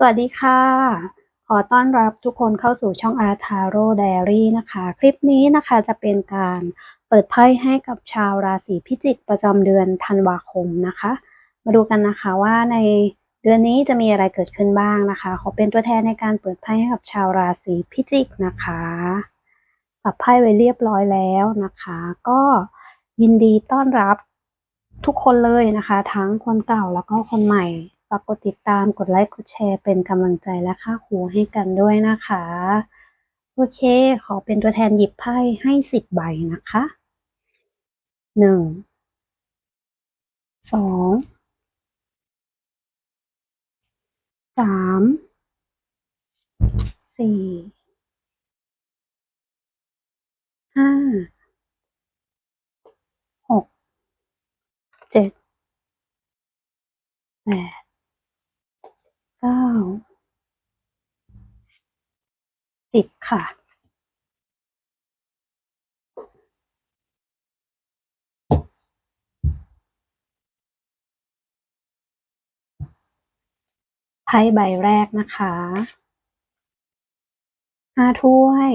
สวัสดีค่ะ ขอต้อนรับทุกคนเข้าสู่ช่องอาร์ทาโร่ไดอารี่นะคะ คลิปนี้นะคะจะเป็นการเปิดไพ่ให้กับชาวราศีพิจิกประจำเดือนธันวาคมนะคะ มาดูกันนะคะว่าในเดือนนี้จะมีอะไรเกิดขึ้นบ้างนะคะ ขอเป็นตัวแทนในการเปิดไพ่ให้กับชาวราศีพิจิกนะคะสับไพ่ไว้เรียบร้อยแล้วนะคะ ก็ยินดีต้อนรับทุกคนเลยนะคะ ทั้งคนเก่าแล้วก็คนใหม่ ฝากกดติดตามกดไลค์กดแชร์เป็นกำลังใจและค่าครูให้กันด้วยนะคะ โอเค ขอเป็นตัวแทนหยิบไพ่ให้สิบใบนะคะหนึ่งสองสามสี่ห้าหกเจ็ดแปด เก้าสิบค่ะ ไพ่ใบแรกนะคะห้าถ้วย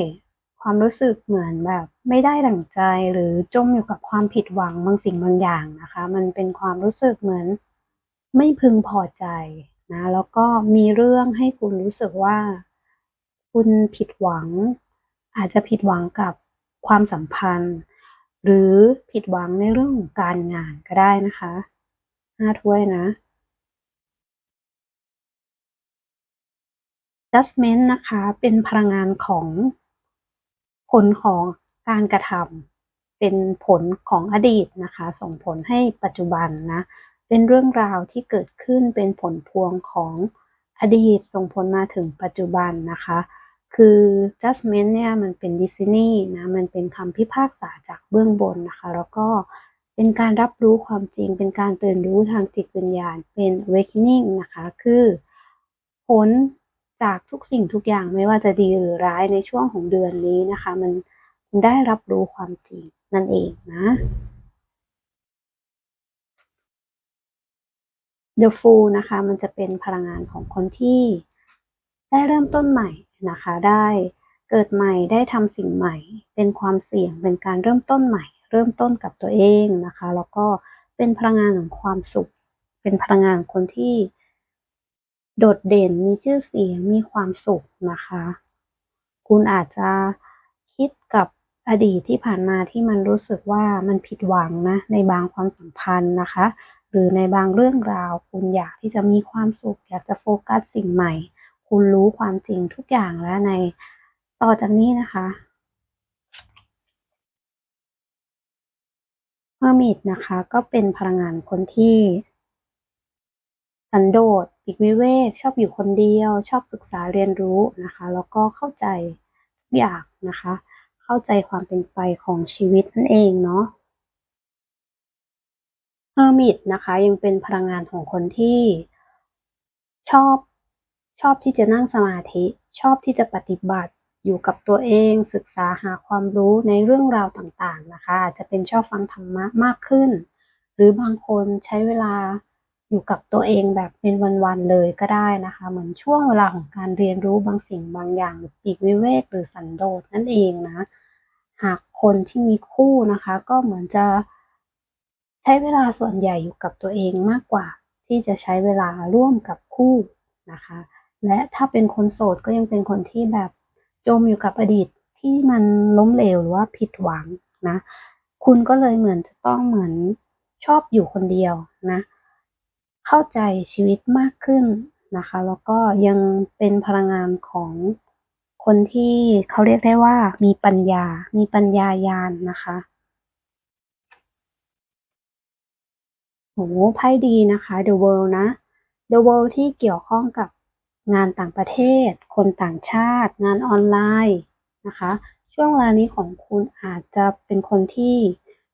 ความรู้สึกเหมือนแบบ ไม่ได้ดั่งใจหรือจมอยู่กับความผิดหวังบางสิ่งบางอย่างนะคะ มันเป็นความรู้สึกเหมือน ไม่พึงพอใจ นะแล้วก็มีเรื่องให้คุณรู้สึกว่า คุณผิดหวัง อาจจะผิดหวังกับความสัมพันธ์ หรือผิดหวังในเรื่องของการงานก็ได้นะคะห้าถ้วยนะ judgment นะคะเป็นพลังงานของผลของการกระทำเป็นผลของอดีตนะคะ ส่งผลให้ปัจจุบันนะ เป็นเรื่องราวที่เกิดขึ้นเป็นผลพวงของอดีตส่งผลมาถึงปัจจุบันนะคะ คือ judgment เนี่ยมันเป็นดิสนีย์นะ มันเป็นคำพิพากษาจากเบื้องบนนะคะ แล้วก็เป็นการรับรู้ความจริง เป็นการตื่นรู้ทางจิตวิญญาณ เป็น awakening นะคะ คือผลจากทุกสิ่งทุกอย่างไม่ว่าจะดีหรือร้ายในช่วงของเดือนนี้นะคะ มันได้รับรู้ความจริงนั่นเองนะ The Fool นะคะ มันจะเป็นพลังงานของคนที่ได้เริ่มต้นใหม่นะคะ ได้เกิดใหม่ได้ทำสิ่งใหม่ เป็นความเสี่ยงเป็นการเริ่มต้นใหม่ เริ่มต้นกับตัวเองนะคะ แล้วก็เป็นพลังงานของความสุข เป็นพลังงานของคนที่ โดดเด่นมีชื่อเสียงมีความสุขนะคะ คุณอาจจะคิดกับอดีตที่ผ่านมาที่มันรู้สึกว่ามันผิดหวังนะในบางความสัมพันธ์นะคะ หรือในบางเรื่องราว คุณอยากที่จะมีความสุข อยากจะโฟกัสสิ่งใหม่ คุณรู้ความจริงทุกอย่างแล้วในต่อจากนี้นะคะเมอร์มิดนะคะก็เป็นพลังงานคนที่สันโดษปีกวิเวกชอบอยู่คนเดียว ชอบศึกษาเรียนรู้นะคะ แล้วก็เข้าใจทุกอย่างนะคะ เข้าใจความเป็นไปของชีวิตนั่นเองเนาะ เฮอร์มิตนะคะยังเป็นพลังงานของคนที่ชอบชอบที่จะนั่งสมาธิ ชอบที่จะปฏิบัติอยู่กับตัวเองศึกษาหาความรู้ในเรื่องราวต่างๆนะคะจจะเป็นชอบฟังธรรมะมากขึ้น หรือบางคนใช้เวลาอยู่กับตัวเองแบบเป็นวันๆเลยก็ได้นะคะ เหมือนช่วงเวลาของการเรียนรู้บางสิ่งบางอย่างปีกวิเวกหรือสันโดษนั่นเองนะ หากคนที่มีคู่นะคะ ก็เหมือนจะ ใช้เวลาส่วนใหญ่อยู่กับตัวเองมากกว่า ที่จะใช้เวลาร่วมกับคู่นะคะ และถ้าเป็นคนโสดก็ยังเป็นคนที่แบบจมอยู่กับอดีตที่มันล้มเหลวหรือว่าผิดหวังนะ คุณก็เลยเหมือนจะต้องเหมือนชอบอยู่คนเดียวนะ เข้าใจชีวิตมากขึ้นนะคะ แล้วก็ยังเป็นพลังงานของคนที่เขาเรียกได้ว่ามีปัญญา มีปัญญายานนะคะ โหไพ่ดีนะคะ The World นะ The World ที่เกี่ยวข้องกับงานต่างประเทศ คนต่างชาติ งานออนไลน์นะคะ ช่วงเวลานี้ของคุณอาจจะเป็นคนที่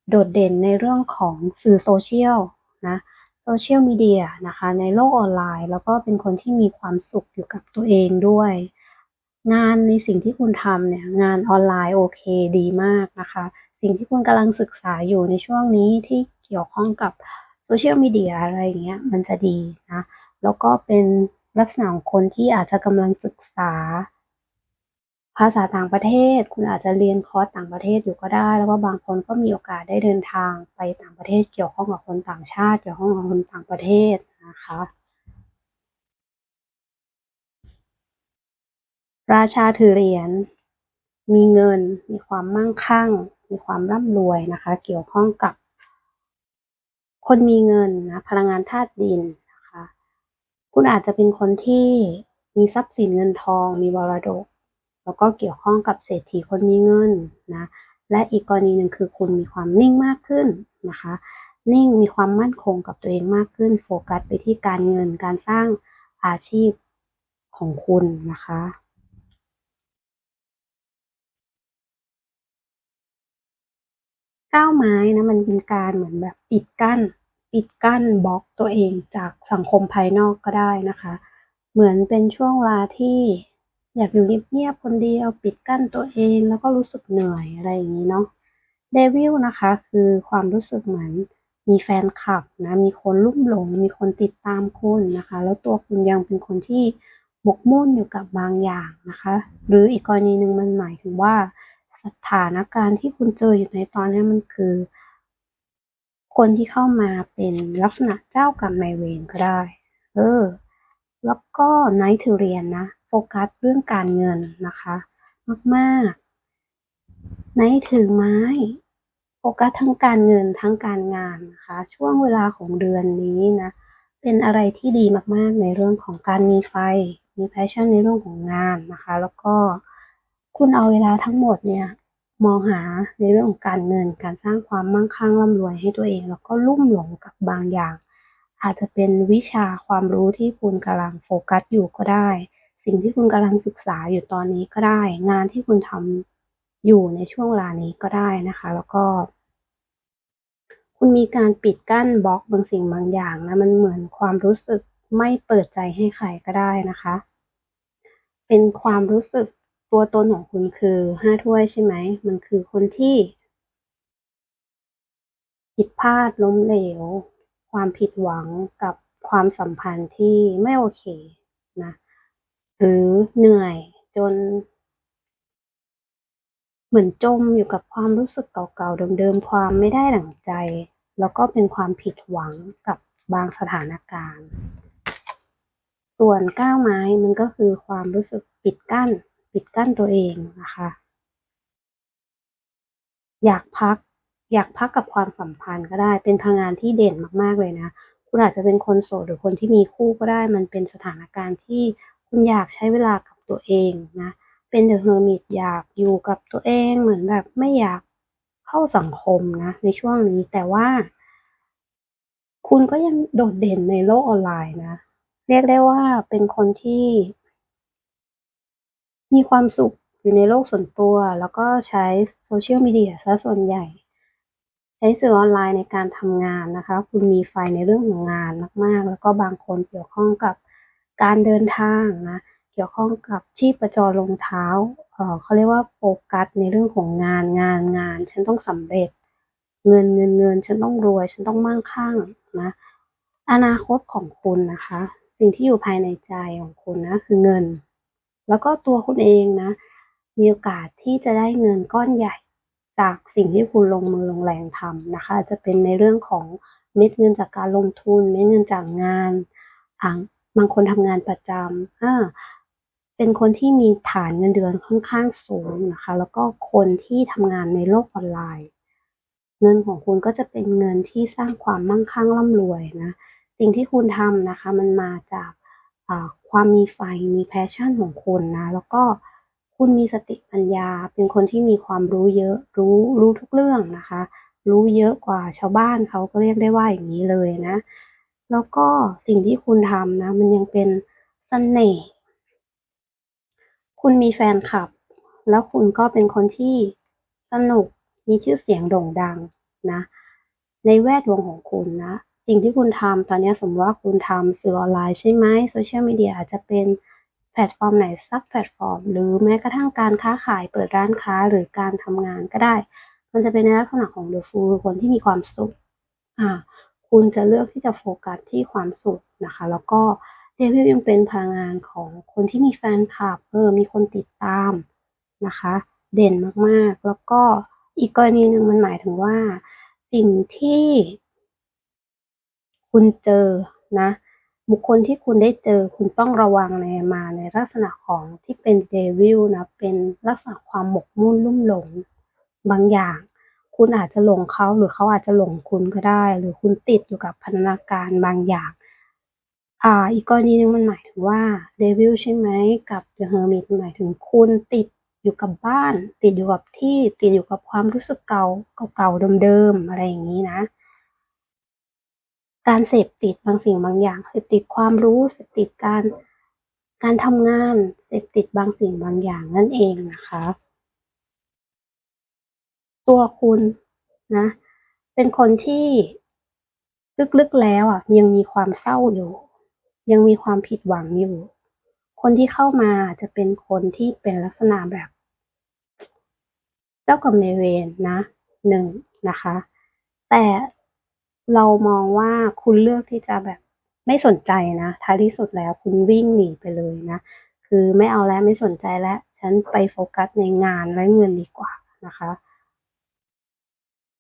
โดดเด่นในเรื่องของสื่อโซเชียลนะโซเชียลมีเดียนะคะ ในโลกออนไลน์ แล้วก็เป็นคนที่มีความสุขอยู่กับตัวเองด้วย งานในสิ่งที่คุณทำเนี่ยงานออนไลน์โอเคดีมากนะคะ สิ่งที่คุณกำลังศึกษาอยู่ในช่วงนี้ที่เกี่ยวข้องกับ โซเชียลมีเดียอะไรอย่างเงี้ยมันจะดีนะ แล้วก็เป็นลักษณะของคนที่อาจจะกำลังศึกษา ภาษาต่างประเทศ คุณอาจจะเรียนคอร์สต่างประเทศอยู่ก็ได้ แล้วก็บางคนก็มีโอกาสได้เดินทางไปต่างประเทศ เกี่ยวข้องกับคนต่างชาติ เกี่ยวข้องกับคนต่างประเทศนะคะราชาถือเหรียญ มีเงิน มีความมั่งคั่ง มีความร่ำรวยนะคะ เกี่ยวข้องกับ คนมีเงินนะพลังงานธาตุดินนะคะ คุณอาจจะเป็นคนที่มีทรัพย์สินเงินทอง มีมรดก แล้วก็เกี่ยวข้องกับเศรษฐีคนมีเงินนะและอีกกรณีหนึ่งคือคุณมีความนิ่งมากขึ้นนะคะ นิ่งมีความมั่นคงกับตัวเองมากขึ้น โฟกัสไปที่การเงินการสร้างอาชีพของคุณนะคะก้าวไม้นะมันเป็นการเหมือนแบบปิดกั้น ปิดกั้นบล็อกตัวเองจากสังคมภายนอกก็ได้นะคะ เหมือนเป็นช่วงเวลาที่อยากอยู่เงียบๆคนเดียว ปิดกั้นตัวเองแล้วก็รู้สึกเหนื่อยอะไรอย่างนี้เนาะเดวิลนะคะคือความรู้สึกเหมือนมีแฟนคลับนะมีคนลุ่มหลง มีคนติดตามคุณนะคะ แล้วตัวคุณยังเป็นคนที่หมกมุ่นอยู่กับบางอย่างนะคะ หรืออีกกรณีหนึ่งมันหมายถึงว่าสถานการณ์ที่คุณเจออยู่ในตอนนี้มันคือ คนที่เข้ามาเป็นลักษณะเจ้ากรรมนายเวรก็ได้ เออ แล้วก็ไนท์ถือเรียนนะ โฟกัสเรื่องการเงินนะคะ มากๆไนท์ถือไม้ โฟกัสทั้งการเงินทั้งการงานนะคะ ช่วงเวลาของเดือนนี้นะ เป็นอะไรที่ดีมากๆในเรื่องของการมีไฟ มีแพชชั่นในเรื่องของงานนะคะ แล้วก็คุณเอาเวลาทั้งหมดเนี่ย มองหาในเรื่องของการเงิน การสร้างความมั่งคั่งร่ำรวยให้ตัวเอง แล้วก็ลุ่มหลงกับบางอย่าง อาจจะเป็นวิชาความรู้ที่คุณกำลังโฟกัสอยู่ก็ได้ สิ่งที่คุณกำลังศึกษาอยู่ตอนนี้ก็ได้ งานที่คุณทำอยู่ในช่วงเวลานี้ก็ได้นะคะ แล้วก็ คุณมีการปิดกั้นบล็อกบางสิ่งบางอย่างนะมันเหมือนความรู้สึกไม่เปิดใจให้ใครก็ได้นะคะ เป็นความรู้สึก ตัวตนของคุณคือห้าถ้วยใช่ไหม มันคือคนที่ ผิดพลาดล้มเหลว ความผิดหวังกับความสัมพันธ์ที่ไม่โอเคนะ หรือเหนื่อยจน เหมือนจมอยู่กับความรู้สึกเก่าๆเดิมๆความไม่ได้ดั่งใจ แล้วก็เป็นความผิดหวังกับบางสถานการณ์ ส่วนก้าวไม้มันก็คือความรู้สึกปิดกั้น ปิดกั้นตัวเองนะคะ อยากพัก อยากพักกับความสัมพันธ์ก็ได้ เป็นพลังงานที่เด่นมากๆเลยนะ คุณอาจจะเป็นคนโสดหรือคนที่มีคู่ก็ได้ มันเป็นสถานการณ์ที่คุณอยากใช้เวลากับตัวเองนะ เป็นเดอะเฮอร์มิตอยากอยู่กับตัวเองเหมือนแบบไม่อยากเข้าสังคมนะ ในช่วงนี้แต่ว่า คุณก็ยังโดดเด่นในโลกออนไลน์นะ เรียกได้ว่าเป็นคนที่ มีความสุขอยู่ในโลกส่วนตัว แล้วก็ใช้โซเชียลมีเดียซะส่วนใหญ่ ใช้สื่อออนไลน์ในการทำงานนะคะ คุณมีไฟในเรื่องของงานมาก ๆ แล้วก็บางคนเกี่ยวข้องกับการเดินทางนะเกี่ยวข้องกับชีพประจรลงเท้าเออเขาเรียกว่าโฟกัสในเรื่องของงานงานงาน ฉันต้องสำเร็จ เงินเงินเงิน ฉันต้องรวย ฉันต้องมั่งคั่งนะอนาคตของคุณนะคะ สิ่งที่อยู่ภายในใจของคุณนะคือเงิน แล้วก็ตัวคุณเองนะ มีโอกาสที่จะได้เงินก้อนใหญ่จากสิ่งที่คุณลงมือลงแรงทำนะคะจะเป็นในเรื่องของเม็ดเงินจากการลงทุน เม็ดเงินจากงานบางคนทำงานประจำเป็นคนที่มีฐานเงินเดือนค่อนข้างสูงนะคะ แล้วก็คนที่ทำงานในโลกออนไลน์ เงินของคุณก็จะเป็นเงินที่สร้างความมั่งคั่งร่ำรวยนะ สิ่งที่คุณทำนะคะ มันมาจาก ความมีไฟมีแพชชั่นของคุณนะ แล้วก็คุณมีสติปัญญา เป็นคนที่มีความรู้เยอะรู้รู้ทุกเรื่องนะคะ รู้เยอะกว่าชาวบ้านเขาก็เรียกได้ว่าอย่างนี้เลยนะ แล้วก็สิ่งที่คุณทำนะ มันยังเป็นสเสน่ห์คุณมีแฟนคลับ แล้วคุณก็เป็นคนที่สนุกมีชื่อเสียงโด่งดังนะ ในแวดวงของคุณนะ สิ่งที่คุณทำตอนนี้สมมติว่าคุณทำสื่อออนไลน์ใช่ไหมโซเชียลมีเดียอาจจะเป็นแพลตฟอร์มไหนสักแพลตฟอร์ม หรือแม้กระทั่งการค้าขายเปิดร้านค้าหรือการทำงานก็ได้ มันจะเป็นในลักษณะของเดอะฟูลคนที่มีความสุขอ่าคุณจะเลือกที่จะโฟกัสที่ความสุขนะคะ แล้วก็เดวิลยังเป็นพลังงานของคนที่มีแฟนคลับเออมีคนติดตามนะคะ เด่นมากๆ แล้วก็อีกกรณีหนึ่งมันหมายถึงว่า สิ่งที่ คุณเจอนะ บุคคลที่คุณได้เจอคุณต้องระวังในมาในลักษณะของที่เป็นเดวิลนะเป็นลักษณะความหมกมุ่นลุ่มหลงบางอย่าง คุณอาจจะหลงเขาหรือเขาอาจจะหลงคุณก็ได้ หรือคุณติดอยู่กับพันธนาการบางอย่างอ่าอีกกรณีหนึงมันหมายถึงว่าเดวิลใช่ไหมกับเดอะเฮอร์มิตหมายถึงคุณติดอยู่กับบ้าน ติดอยู่กับที่ติดอยู่กับความรู้สึกเก่าเก่าเดิมๆอะไรอย่างนี้นะ การเสพติดบางสิ่งบางอย่างเสพติดความรู้เสพติดการการทำงานเสพติดบางสิ่งบางอย่างนั่นเองนะคะ ตัวคุณนะ เป็นคนที่ลึกๆแล้วอะยังมีความเศร้าอยู่ ยังมีความผิดหวังอยู่ คนที่เข้ามาจะเป็นคนที่เป็นลักษณะแบบ เจ้ากรรมนายเวรนะหนึ่งนะคะ แต่ เรามองว่าคุณเลือกที่จะแบบไม่สนใจนะท้ายที่สุดแล้วคุณวิ่งหนีไปเลยนะคือไม่เอาแล้วไม่สนใจแล้ว ฉันไปโฟกัสในงานและเงินดีกว่านะคะ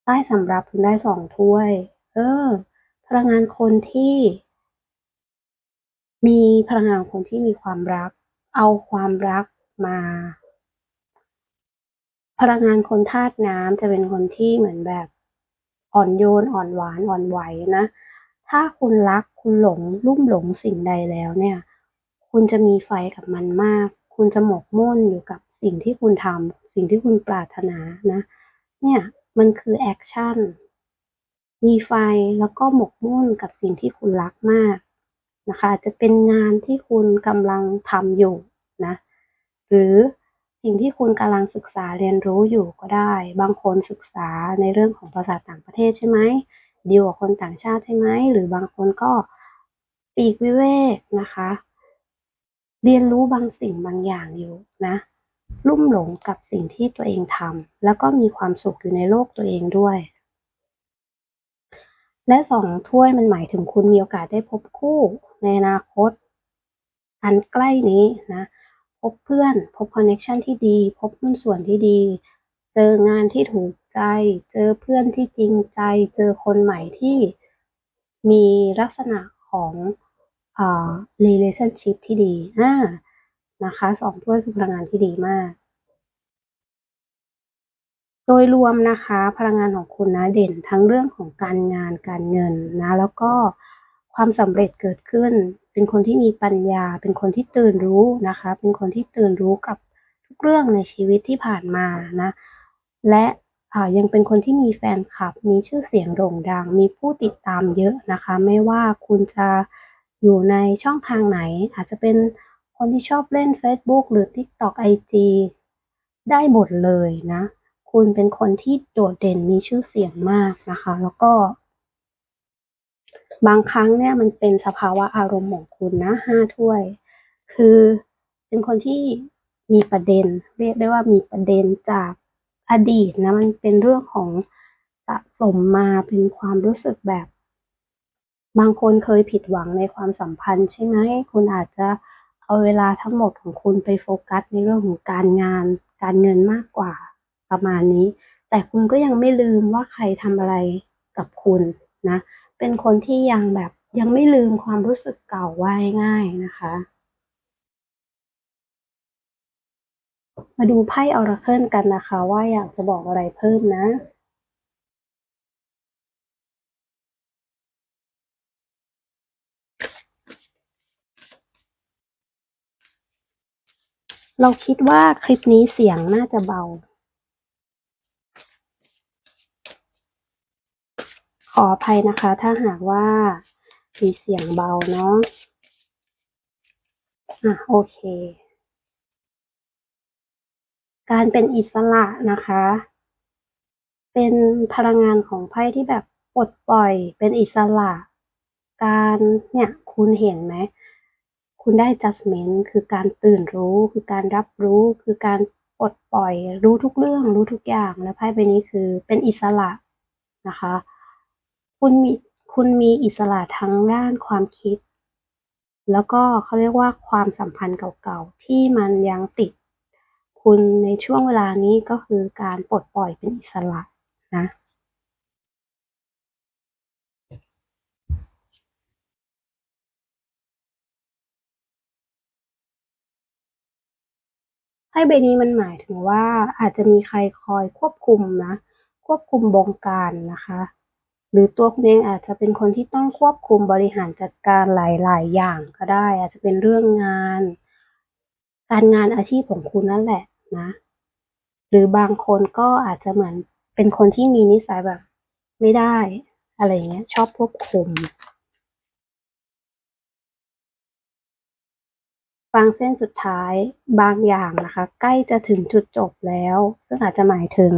ใต้สำหรับคุณได้สองถ้วย เออ พลังงานคนที่ มีพลังงานคนที่มีความรัก เอาความรักมา พลังงานคนธาตุน้ำจะเป็นคนที่เหมือนแบบ อ่อนโยนอ่อนหวานอ่อนไหวนะ ถ้าคุณรักคุณหลงลุ่มหลงสิ่งใดแล้วเนี่ย คุณจะมีไฟกับมันมาก คุณจะหมกมุ่นอยู่กับสิ่งที่คุณทำสิ่งที่คุณปรารถนานะ เนี่ยมันคือแอคชั่นมีไฟแล้วก็หมกมุ่นกับสิ่งที่คุณรักมากนะคะ จะเป็นงานที่คุณกำลังทำอยู่นะ หรือ สิ่งที่คุณกำลังศึกษาเรียนรู้อยู่ก็ได้ บางคนศึกษาในเรื่องของภาษาต่างประเทศใช่ไหมดีกว่าคนต่างชาติใช่ไหม หรือบางคนก็ปีกวิเวกนะคะ เรียนรู้บางสิ่งบางอย่างอยู่นะ ลุ่มหลงกับสิ่งที่ตัวเองทำแล้วก็มีความสุขอยู่ในโลกตัวเองด้วย และสองถ้วยมันหมายถึงคุณมีโอกาสได้พบคู่ในอนาคต อันใกล้นี้นะ พบเพื่อน พบคอนเน็ชันที่ดี พบหุ้นส่วนที่ดี เจองานที่ถูกใจ เจอเพื่อนที่จริงใจ เจอคนใหม่ที่มีลักษณะของเอ่า relationship ที่ดีอ่านะคะสองถ้วยคือพลังงานที่ดีมาก โดยรวมนะคะ พลังงานของคุณนะเด่นทั้งเรื่องของการงานการเงินนะ แล้วก็ความสำเร็จเกิดขึ้น เป็นคนที่มีปัญญา เป็นคนที่ตื่นรู้นะคะ เป็นคนที่ตื่นรู้กับทุกเรื่องในชีวิตที่ผ่านมานะ และยังเป็นคนที่มีแฟนคลับ มีชื่อเสียงโด่งดัง มีผู้ติดตามเยอะนะคะ ไม่ว่าคุณจะอยู่ในช่องทางไหน อาจจะเป็นคนที่ชอบเล่น Facebook หรือ TikTok IG ได้หมดเลยนะ คุณเป็นคนที่โดดเด่นมีชื่อเสียงมากนะคะ แล้วก็ บางครั้งเนี่ยมันเป็นสภาวะอารมณ์ของคุณนะห้าถ้วย คือเป็นคนที่มีประเด็น เรียกได้ว่ามีประเด็นจากอดีตนะมันเป็นเรื่องของสะสมมาเป็นความรู้สึกแบบ บางคนเคยผิดหวังในความสัมพันธ์ใช่ไหมคุณอาจจะเอาเวลาทั้งหมดของคุณไปโฟกัสในเรื่องของการงาน การเงินมากกว่าประมาณนี้ แต่คุณก็ยังไม่ลืมว่าใครทำอะไรกับคุณนะ เป็นคนที่ยังแบบยังไม่ลืมความรู้สึกเก่าไว้ง่ายนะคะ มาดูไพ่ออราเคิลกันนะคะ ว่าอยากจะบอกอะไรเพิ่มนะเราคิดว่าคลิปนี้เสียงน่าจะเบา ข ออภัยนะคะ ถ้าหากว่ามีเสียงเบาเนาะ อะโอเค การเป็นอิสระนะคะ เป็นพลังงานของไพ่ที่แบบปลดปล่อย เป็นอิสระ การเนี่ยคุณเห็นไหม คุณได้ judgment คือการตื่นรู้ คือการรับรู้ คือการปลดปล่อย รู้ทุกเรื่อง รู้ทุกอย่าง และไพ่ใบนี้คือเป็นอิสระนะคะ คุณมีคุณมีอิสระทั้งด้านความคิด แล้วก็เขาเรียกว่าความสัมพันธ์เก่าๆ ที่มันยังติด คุณในช่วงเวลานี้ก็คือการปลดปล่อยเป็นอิสระนะไพ่ใบนี้มันหมายถึงว่าอาจจะมีใครคอยควบคุมนะ ควบคุมบงการนะคะ หรือตัวคุณเองอาจจะเป็นคนที่ต้องควบคุมบริหารจัดการหลาย ๆ อย่างก็ได้ อาจจะเป็นเรื่องงาน การงานอาชีพของคุณนั่นแหละนะ หรือบางคนก็อาจจะเหมือนเป็นคนที่มีนิสัยแบบ ไม่ได้ อะไรเงี้ย ชอบควบคุมฟังเส้นสุดท้ายบางอย่างนะคะ ใกล้จะถึงจุดจบแล้ว ซึ่งอาจจะหมายถึง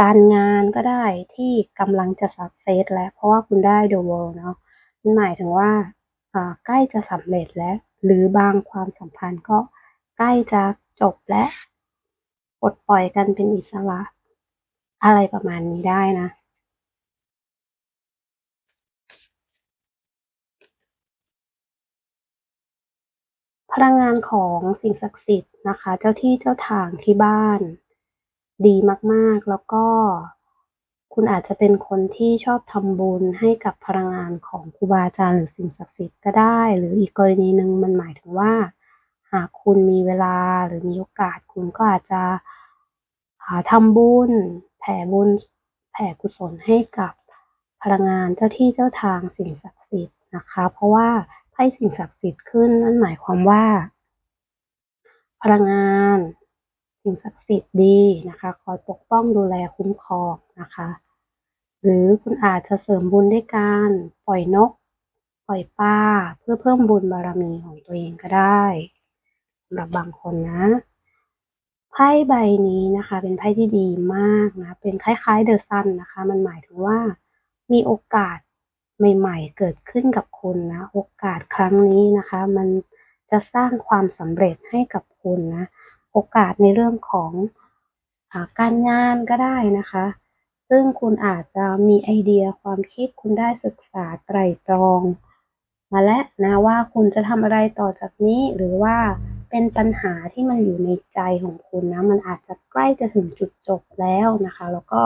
การงานก็ได้ที่กำลังจะสักเซสแล้ว เพราะว่าคุณได้ The World เนาะมันหมายถึงว่าอ่าใกล้จะสำเร็จแล้ว หรือบางความสัมพันธ์ก็ใกล้จะจบและปลดปล่อยกันเป็นอิสระ อะไรประมาณนี้ได้นะพลังงานของสิ่งศักดิ์สิทธิ์นะคะ เจ้าที่เจ้าทางที่บ้าน ดีมากๆ แล้วก็คุณอาจจะเป็นคนที่ชอบทำบุญให้กับพลังงานของครูบาอาจารย์หรือสิ่งศักดิ์สิทธิ์ก็ได้ หรืออีกกรณีหนึ่งมันหมายถึงว่า หากคุณมีเวลาหรือมีโอกาสคุณก็อาจจะหาทำบุญ แผ่บุญแผ่กุศลให้กับพลังงานเจ้าที่เจ้าทางสิ่งศักดิ์สิทธิ์นะคะ เพราะว่าไพ่สิ่งศักดิ์สิทธิ์ขึ้นนั่นหมายความว่า พลังงาน สิ่งศักดิ์สิทธิ์ดีนะคะ คอยปกป้องดูแลคุ้มครองนะคะ หรือคุณอาจจะเสริมบุญด้วยการปล่อยนก ปล่อยปลาเพื่อเพิ่มบุญบารมีของตัวเองก็ได้สำหรับบางคนนะไพ่ใบนี้นะคะ เป็นไพ่ที่ดีมากนะเป็นคล้ายๆเดอะซันนะคะ มันหมายถึงว่ามีโอกาสใหม่ๆ เกิดขึ้นกับคุณนะ โอกาสครั้งนี้นะคะ มันจะสร้างความสำเร็จให้กับคุณนะ โอกาสในเรื่องของอการงานก็ได้นะคะ ซึ่งคุณอาจจะมีไอเดียความคิดคุณได้ศึกษาไตร่ตรอง มาแล้วนะว่าคุณจะทำอะไรต่อจากนี้หรือว่าเป็นปัญหาที่มันอยู่ในใจของคุณนะ มันอาจจะใกล้จะถึงจุดจบแล้วนะคะ แล้วก็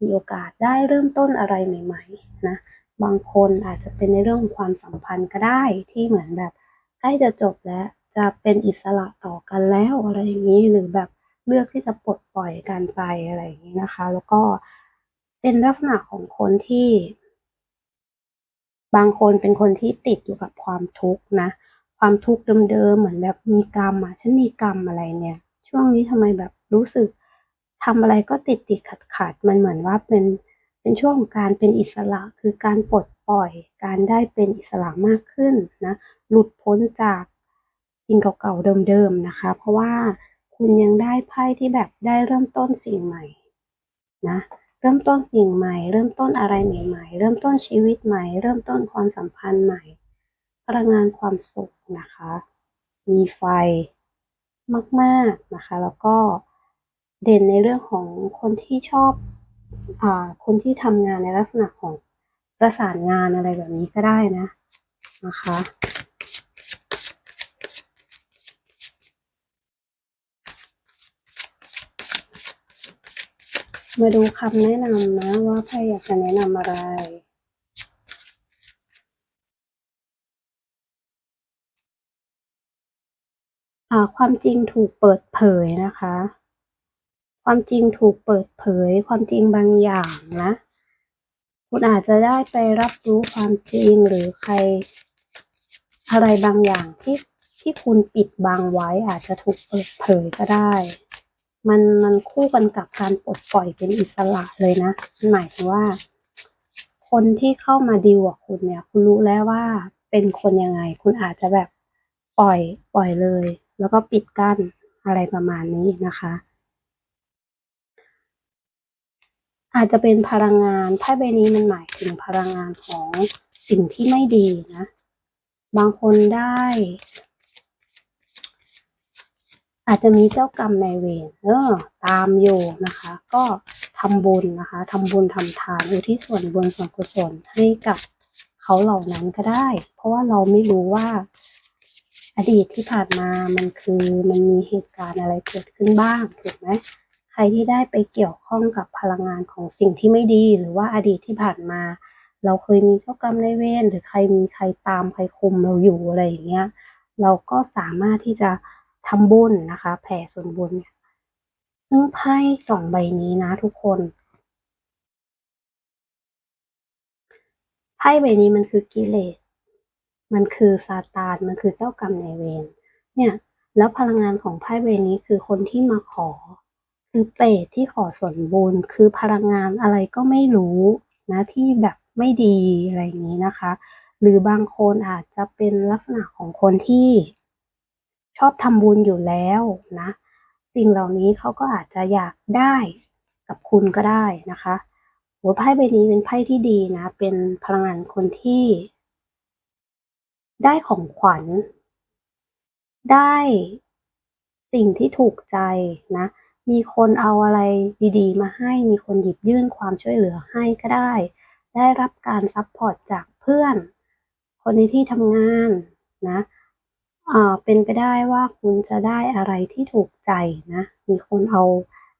มีโอกาสได้เริ่มต้นอะไรใหม่ๆนะ บางคนอาจจะเป็นในเรื่องความสัมพันธ์ก็ได้ที่เหมือนแบบใกล้จะจบแล้ว จะเป็นอิสระต่อกันแล้วอะไรอย่างนี้หรือแบบเลือกที่จะปลดปล่อยกันไปอะไรอย่างนี้นะคะ แล้วก็เป็นลักษณะของคนที่ บางคนเป็นคนที่ติดอยู่กับความทุกข์นะ ความทุกข์เดิมๆเหมือนแบบมีกรรมอะฉันมีกรรมอะไรเนี่ย ช่วงนี้ทำไมแบบรู้สึกทำอะไรก็ติดติดขัดขัดมันเหมือนว่าเป็นเป็นช่วงของการเป็นอิสระคือการปลดปล่อย การได้เป็นอิสระมากขึ้นนะ หลุดพ้นจาก สิ่งเก่าๆเดิมๆนะคะ เพราะว่าคุณยังได้ไพ่ที่แบบได้เริ่มต้นสิ่งใหม่นะเริ่มต้นสิ่งใหม่ เริ่มต้นอะไรใหม่ ๆ เริ่มต้นชีวิตใหม่ เริ่มต้นความสัมพันธ์ใหม่พลังงานความสุขนะคะ มีไฟมากๆนะคะ แล้วก็เด่นในเรื่องของคนที่ชอบอ่าคนที่ทำงานในลักษณะของประสานงานอะไรแบบนี้ก็ได้นะนะคะ มาดูคำแนะนำนะว่าไพ่อยากจะแนะนำอะไร ความจริงถูกเปิดเผยนะคะ ความจริงถูกเปิดเผย ความจริงบางอย่างนะ คุณอาจจะได้ไปรับรู้ความจริงหรือใคร อะไรบางอย่างที่ที่คุณปิดบังไว้อาจจะถูกเปิดเผยก็ได้ มันมันคู่กันกับการปลดปล่อยเป็นอิสระเลยนะหมายถึงว่า คนที่เข้ามาดีลกับคุณเนี่ย คุณรู้แล้วว่าเป็นคนยังไง คุณอาจจะแบบปล่อยปล่อยเลย แล้วก็ปิดกั้นอะไรประมาณนี้นะคะ อาจจะเป็นพลังงานไพ่ใบนี้มันหมายถึงพลังงานของสิ่งที่ไม่ดีนะ บางคนได้ อาจจะมีเจ้ากรรมนายเวรเออตามอยู่นะคะ ก็ทำบุญนะคะทำบุญทำทานอุทิศส่วนบุญส่วนกุศลให้กับเขาเขาเหล่านั้นก็ได้ เพราะว่าเราไม่รู้ว่า อดีตที่ผ่านมามันคือมันมีเหตุการณ์อะไรเกิดขึ้นบ้างถูกไหมใครที่ได้ไปเกี่ยวข้องกับพลังงานของสิ่งที่ไม่ดี หรือว่าอดีตที่ผ่านมา เราเคยมีเจ้ากรรมนายเวรหรือใครมีใครตามใครคุมเราอยู่อะไรอย่างเงี้ย เราก็สามารถที่จะ ทำบุญนะคะ แผ่ส่วนบุญซึ่งไพ่สองใบนี้นะทุกคนไพ่ใบนี้มันคือกิเลส มันคือซาตาน มันคือเจ้ากรรมนายเวร เนี่ย แล้วพลังงานของไพ่ใบนี้คือคนที่มาขอ คือเปรตที่ขอส่วนบุญ คือพลังงานอะไรก็ไม่รู้นะที่แบบไม่ดีอะไรอย่างนี้นะคะ หรือบางคนอาจจะเป็นลักษณะของคนที่ ชอบทำบุญอยู่แล้วนะ สิ่งเหล่านี้เขาก็อาจจะอยากได้กับคุณก็ได้นะคะหัวไพ่ใบนี้เป็นไพ่ที่ดีนะ เป็นพลังงานคนที่ ได้ของขวัญ ได้สิ่งที่ถูกใจนะ มีคนเอาอะไรดีๆ มาให้ มีคนหยิบยื่นความช่วยเหลือให้ก็ได้ ได้รับการซัพพอร์ตจากเพื่อน คนในที่ทำงานนะ เป็นไปได้ว่าคุณจะได้อะไรที่ถูกใจนะ มีคนเอา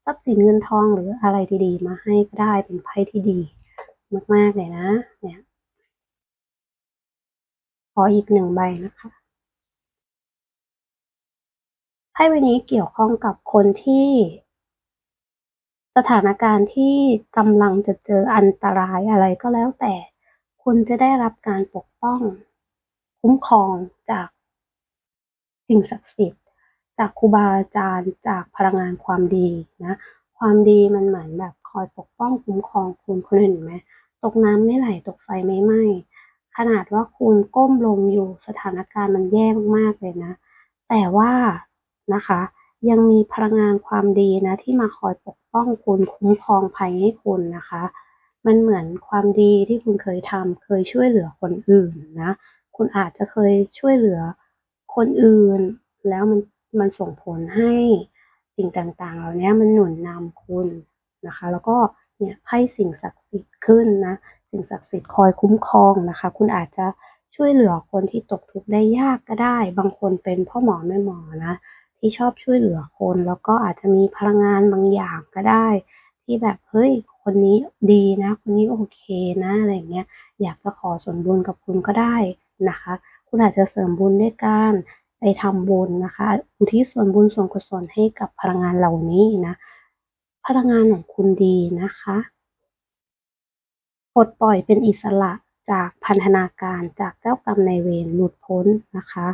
ทรัพย์สินเงินทองหรืออะไรดีๆ มาให้ก็ได้เป็นไพ่ที่ดี มากๆเลยนะ เนี่ย ขออีกหนึ่งใบนะคะไพ่ใบนี้เกี่ยวข้องกับคนที่ สถานการณ์ที่กำลังจะเจออันตรายอะไรก็แล้วแต่ คุณจะได้รับการปกป้อง คุ้มครอง สิ่งศักดิ์สิทธิ์จากครูบาอาจารย์จากพลังงานความดีนะความดีมันเหมือนแบบคอยปกป้องคุ้มครองคุณคนอื่นไหมตกน้ำไม่ไหลตกไฟไม่ไหม้ขนาดว่าคุณก้มลงอยู่สถานการณ์มันแย่มากๆเลยนะ แต่ว่านะคะ ยังมีพลังงานความดีนะ ที่มาคอยปกป้องคุณคุ้มครองภัยให้คุณนะคะ มันเหมือนความดีที่คุณเคยทำเคยช่วยเหลือคนอื่นนะ คุณอาจจะเคยช่วยเหลือ คนอื่น แล้วมันมันส่งผลให้สิ่งต่างๆ เหล่านี้มันหนุนนำคุณนะคะ แล้วก็เนี่ยให้สิ่งศักดิ์สิทธิ์ขึ้นนะสิ่งศักดิ์สิทธิ์คอยคุ้มครองนะคะ คุณอาจจะช่วยเหลือคนที่ตกทุกข์ได้ยากก็ได้ บางคนเป็นพ่อหมอแม่หมอนะที่ชอบช่วยเหลือคน แล้วก็อาจจะมีพลังงานบางอย่างก็ได้ ที่แบบเฮ้ยคนนี้ดีนะ คนนี้โอเคนะอะไรเงี้ยอยากจะขอส่วนบุญกับคุณก็ได้นะคะ คุณอาจจะเสริมบุญด้วยการไปทำบุญนะคะ อุทิศส่วนบุญส่วนกุศลให้กับพลังงานเหล่านี้นะ พลังงานของคุณดีนะคะปลดปล่อยเป็นอิสระจากพันธนาการจากเจ้ากรรมนายเวรหลุดพ้นนะคะ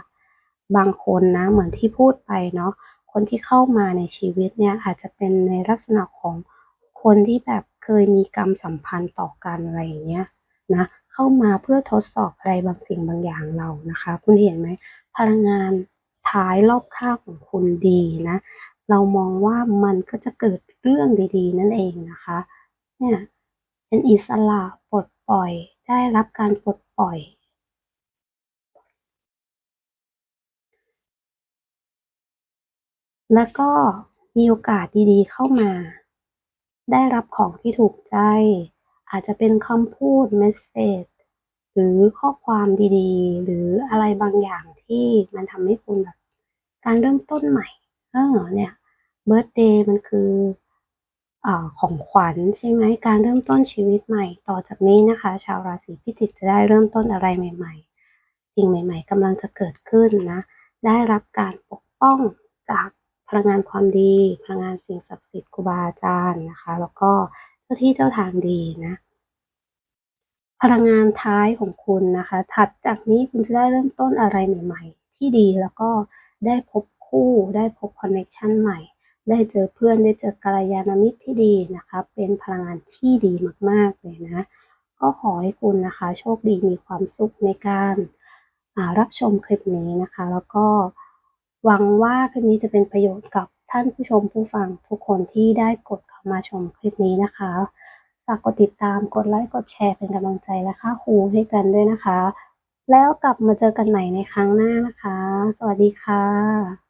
บางคนนะเหมือนที่พูดไปเนาะคนที่เข้ามาในชีวิตเนี่ยอาจจะเป็นในลักษณะของคนที่แบบเคยมีกรรมสัมพันธ์ต่อกันอะไรอย่างเงี้ยนะ เข้ามาเพื่อทดสอบอะไรบางสิ่งบางอย่างเรานะคะ คุณเห็นไหมพลังงานท้ายรอบข้างของคุณดีนะ เรามองว่ามันก็จะเกิดเรื่องดีๆ นั่นเองนะคะเนี่ยเป็นอิสระปลดปล่อยได้รับการปลดปล่อยแล้วก็มีโอกาสดีๆเข้ามา ได้รับของที่ถูกใจ อาจจะเป็นคำพูดเมสเซจหรือข้อความดีๆ หรืออะไรบางอย่างที่มันทำให้คุณแบบการเริ่มต้นใหม่เออเนี่ยเบิร์ตเดย์มันคืออของขวัญใช่ไหมการเริ่มต้นชีวิตใหม่ ต่อจากนี้นะคะ ชาวราศีพิจิกจะได้เริ่มต้นอะไรใหม่ ๆ สิ่งใหม่ ๆกำลังจะเกิดขึ้นนะ ได้รับการปกป้องจากพลังงานความดี พลังงานสิ่งศักดิ์สิทธิ์ครูบาอาจารย์นะคะ แล้วก็ เจ้าที่เจ้าทางดีนะ พลังงานท้ายของคุณนะคะ ถัดจากนี้คุณจะได้เริ่มต้นอะไรใหม่ ๆ ที่ดีแล้วก็ได้พบคู่ได้พบคอนเนคชันใหม่ ได้เจอเพื่อนได้เจอกัลยาณมิตรที่ดีนะคะ เป็นพลังงานที่ดีมากๆเลยนะก็ขอให้คุณนะคะ โชคดีมีความสุขในการรับชมคลิปนี้นะคะ แล้วก็หวังว่าคลิปนี้จะเป็นประโยชน์กับท่านผู้ชมผู้ฟังทุกคนที่ได้กด มาชมคลิปนี้นะคะ ฝากกดติดตามกดไลค์กดแชร์เป็นกำลังใจและค่าครูให้กันด้วยนะคะ แล้วกลับมาเจอกันใหม่ในครั้งหน้านะคะ สวัสดีค่ะ